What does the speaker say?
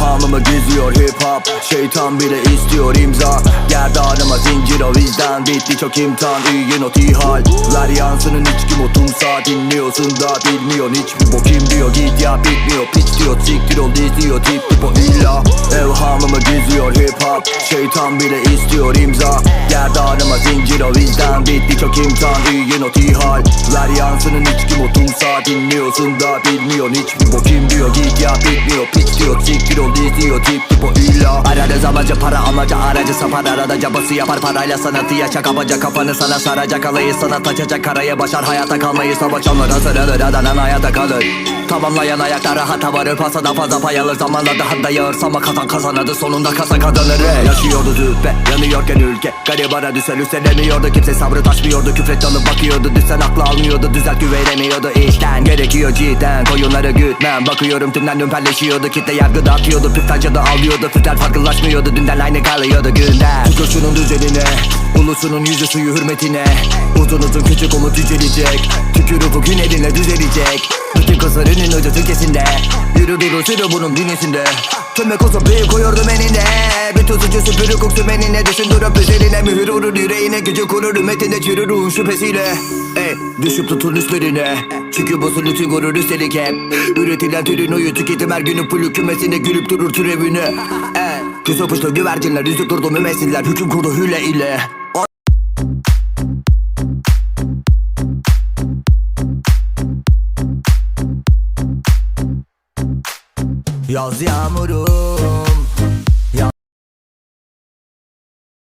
Evhamımı geziyor hip hop? Şeytan bile istiyor imza. Gerdanıma zincir o bizden Bitti çok imtihan. İyi not iyi hal Ver yansının içki motumsa Dinliyorsun da bilmiyorsun hiçbir bokim diyor? Git ya bitmiyor. Piç diyor Siktir ol diziyor tip tip o illa. Evhamımı geziyor hip hop? Şeytan bile istiyor imza. Gerdanıma bizden Bitti çok imtihan iyi not iyi hal Ver yansının içki motumsa Dinliyorsun da bilmiyorsun. Hiçbir bokim diyor? Git ya bitmiyor piç diyor Siktir ol diziyor tip tip o illa. Ararız amacı para amacı aracı sapar. Arada cabası yapar parayla sanatı yaşa kabaca Kafanı sana saracak. Alayı sanat açacak Karaya başar. Hayata kalmayı hazır alır Adanan hayata kalır Tamamlayan ayakta rahata varır. Pasada fazla pay alır. Zamanla daha da yağır Ama kazan kazanadı sonunda kasa kazanır. Hey. Yaşıyordu züppe yanıyorken ülke Garibana düşer üstelemiyordu Kimse sabrı taşmıyordu. Küfret alıp bakıyordu. Düşsen aklı almıyordu. Düzelt güvenemiyordu. İşten Gerekiyor cidden. Koyunları gütmem. Bakıyorum tümden dümpelleşiyordu. Kitle yargı dağıtıyordu. Püftancı da alıyordu. Fütler farklılaşmıyordu. Dünden aynı kalıyordu günden. Tükür şunun düzenine Ulusunun yüzü suyu hürmetine. Uzun uzun küçük umut yücelecek Tükür ufuk günlerine düzelecek. Bütün kızlarının ucu tükesinde Yürü duru sürü bunun bünyesinde Kömek olsa büyük koyurdum enine Bütün suçu süpürü koksu menine Düşündürüp üzerine. Mühür vurur yüreğine Gücü kurur ümmetinde çürür ruhun şüphesiyle. Ey düşüp tutun üstlerine. Çünkü bu sülütün gurur üstelik hep. Üretilen türün oyu tüketim her günün pulü kümesinde Gülüp durur türevini. Ey Küs öpüştü güvercinler yüzüp durdu mümessiller Hüküm kurdu hüle ile Yaz yağmurum.